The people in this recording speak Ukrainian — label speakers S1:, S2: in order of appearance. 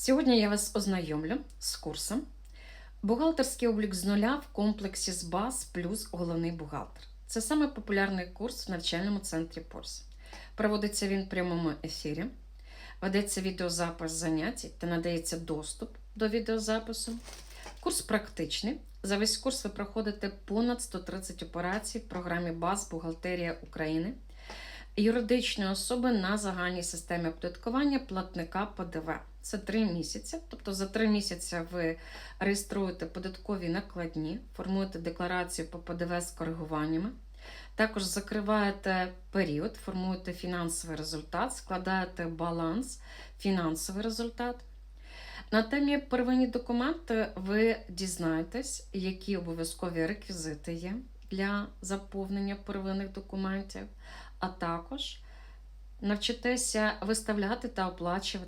S1: Сьогодні я вас ознайомлю з курсом Бухгалтерський облік з нуля в комплексі з баз плюс головний бухгалтер. Це саме популярний курс в навчальному центрі Порс. Проводиться він в прямому ефірі, ведеться відеозапис занять та надається доступ до відеозапису. Курс практичний. За весь курс ви проходите понад 130 операцій в програмі БАЗ Бухгалтерія України юридичної особи на загальній системі оподаткування платника ПДВ. Це три місяці. Тобто за три місяці ви реєструєте податкові накладні, формуєте декларацію по ПДВ з коригуваннями. Також закриваєте період, формуєте фінансовий результат, складаєте баланс, фінансовий результат. На темі первинні документи ви дізнаєтесь, які обов'язкові реквізити є для заповнення первинних документів, а також навчитеся виставляти та оплачувати.